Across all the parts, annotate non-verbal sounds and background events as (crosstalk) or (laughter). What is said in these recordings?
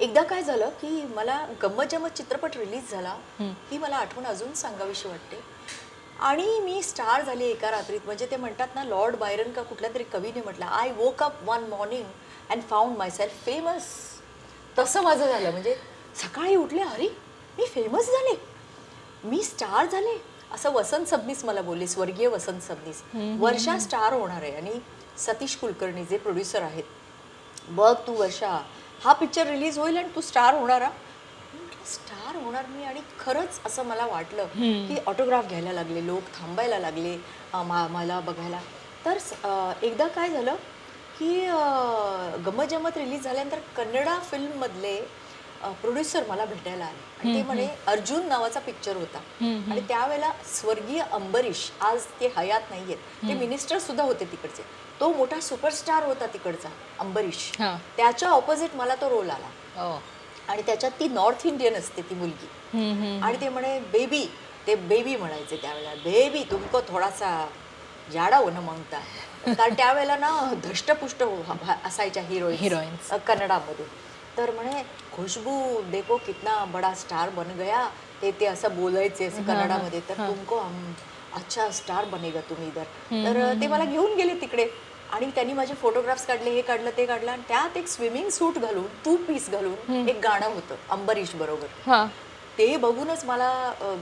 एकदा काय झालं की मला गंमत चित्रपट रिलीज झाला ही मला आठवण अजून सांगावीशी वाटते. आणि मी स्टार झाली एका रात्रीत म्हणजे ते म्हणतात ना लॉर्ड बायरन का कुठल्या तरी कवीने म्हटलं I woke up one morning and found myself famous तसं माझं झालं म्हणजे सकाळी उठले अरे मी फेमस झाले. मी स्टार झाले. असं वसंत सबनीस मला बोलले स्वर्गीय वसंत सबनीस. वर्षा स्टार होणार आहे आणि सतीश कुलकर्णी जे प्रोड्युसर आहेत. बघ तू वर्षा हा पिक्चर रिलीज होईल आणि तू स्टार होणार स्टार होणार मी आणि खरंच असं मला वाटलं की ऑटोग्राफ घ्यायला लागले लोक थांबायला लागले मला बघायला. तर एकदा काय झालं की गंमत जम्मत रिलीज झाल्यानंतर कन्नडा फिल्ममधले प्रोड्युसर मला भेटायला आले. आणि ते म्हणे अर्जुन नावाचा पिक्चर होता. आणि त्यावेळेला स्वर्गीय अंबरीश आज ते हयात नाहीयेत. ते मिनिस्टर सुद्धा होते तिकडचे. तो मोठा सुपरस्टार होता तिकडचा अंबरीश. त्याच्या ऑपोजिट मला तो रोल आला. आणि त्याच्यात ती नॉर्थ इंडियन असते ती मुलगी. आणि ते म्हणे बेबी ते बेबी म्हणायचे त्यावेळेला बेबी तुमको थोडासा जाडा हो ना मागता कारण त्यावेळेला ना धष्टपुष्ट हो- असायच्या हिरोईन Heroines. कन्नडामध्ये. तर म्हणे खुशबू देखो कितना बडा स्टार बन गया. ते ते असं बोलायचे असं कन्नडामध्ये. तर तुमको हम अच्छा स्टार बनेगा तुम्ही इधर. तर ते मला घेऊन गेले तिकडे. आणि त्यांनी माझे फोटोग्राफ्स काढले हे काढलं ते काढलं. आणि त्यात एक स्विमिंग सूट घालून टू पीस घालून एक गाणं होतं अंबरीश बरोबर. ते बघूनच मला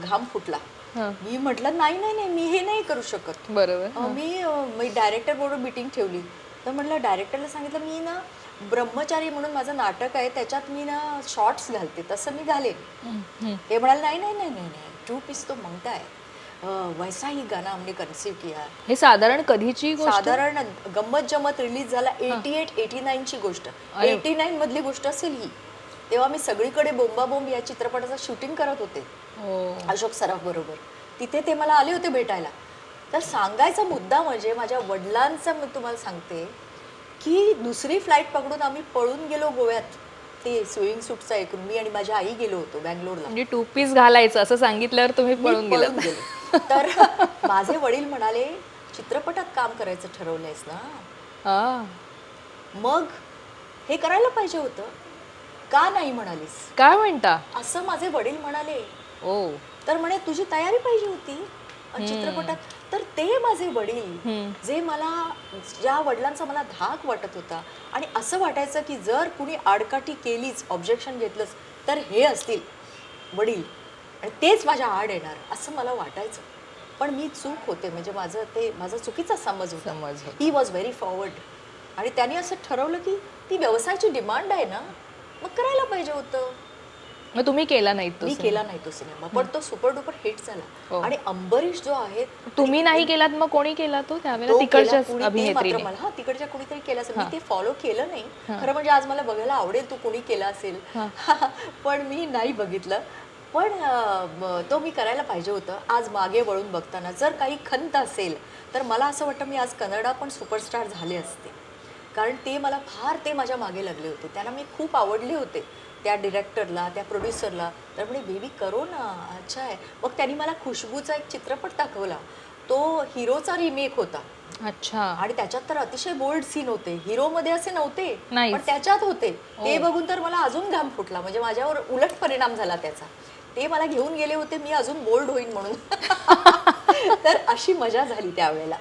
घाम फुटला. मी म्हटलं नाही नाही नाही मी हे नाही करू शकत. बरोबर. मी मी डायरेक्टर बरोबर मिटिंग ठेवली. तर म्हटलं डायरेक्टरला सांगितलं मी ना ब्रह्मचारी म्हणून माझं नाटक आहे त्याच्यात मी ना शॉर्ट्स घालते तसं मी घालेन. हम्म. ते म्हणाले नाही नाही नाही नाही नाही टू पीस तो मांगता अ, वैसा ही गाना हमने कन्सीव किया है." साधारण कधीची गोष्ट? साधारण गंमत जमत रिलीज झाला एटी एट एटी नाईनची गोष्ट. एटी नाईन मधली गोष्ट असेल ही. तेव्हा मी सगळीकडे बोंबाबोंब या चित्रपटाचं शूटिंग करत होते. हो. अशोक सराफ बरोबर. तिथे ते मला आले होते भेटायला. तर सांगायचा मुद्दा म्हणजे माझ्या वडिलांचा मी तुम्हाला सांगते की दुसरी फ्लाईट पकडून आम्ही पळून गेलो गोव्यात. ते स्विमिंग सूटचा ऐकून मी आणि माझी आई गेलो होतो बँगलोरला. म्हणजे टू पीस घालायचं असं सांगितल्यावर तुम्ही पळून गेले. तर माझे वडील म्हणाले चित्रपटात काम करायचं ठरवलंयस ना? मग हे करायला पाहिजे होतं. का नाही म्हणालीस? काय म्हणता? असं माझे वडील म्हणाले. ओ. तर म्हणे तुझी तयारी पाहिजे होती. चित्रपटात तर ते माझे वडील. जे मला ज्या वडिलांचा मला धाक वाटत होता आणि असं वाटायचं की जर कुणी आडकाठी केलीच ऑब्जेक्शन घेतलंच तर हे असतील वडील. आणि तेच माझ्या आड येणार असं मला वाटायचं. पण मी चूक होते म्हणजे माझं ते माझा चुकीचा समज होता. समज. ही वॉज व्हेरी फॉरवर्ड आणि त्यांनी असं ठरवलं की ती व्यवसायाची डिमांड आहे ना मग करायला पाहिजे होतं. मग तुम्ही केला नाही तो मी सिनेमा. केला नाही तो सिनेमा पण तो सुपर डुपर हिट हो. झाला आणि अंबरीश जो आहे तुम्ही नाही केलात मग कोणी केला तो? त्यावेळेला तो केला तिकडच्याच कुणी- ते मात्र अभिनेत्रीने मला हा तिकडच्या कुणीतरी केला असेल. मी ते फॉलो केलं नाही. खरं म्हणजे आज मला बघायला आवडेल तू कोणी केला असेल. (laughs) पण मी नाही बघितलं. पण अं, म- तो मी करायला पाहिजे होतं. आज मागे वळून बघताना जर काही खंत असेल तर मला असं वाटतं मी आज कन्नडा पण सुपरस्टार झाले असते. कारण ते मला फार ते माझ्या मागे लागले होते. त्यांना मी खूप आवडले होते. त्या डिरेक्टरला त्या प्रोड्युसरला तर म्हणे बेबी करो ना. अच्छा आहे. मग त्यांनी मला खुशबूचा एक चित्रपट दाखवला. तो हिरोचा रिमेक होता. अच्छा. आणि त्याच्यात तर अतिशय बोल्ड सीन होते. हिरो मध्ये असे नव्हते. पण त्याच्यात होते. ते बघून तर मला अजून घाम फुटला. म्हणजे माझ्यावर उलट परिणाम झाला त्याचा. ते मला घेऊन गेले होते. मी अजून बोल्ड होईन म्हणून. (laughs) तर अशी मजा झाली त्यावेळेला.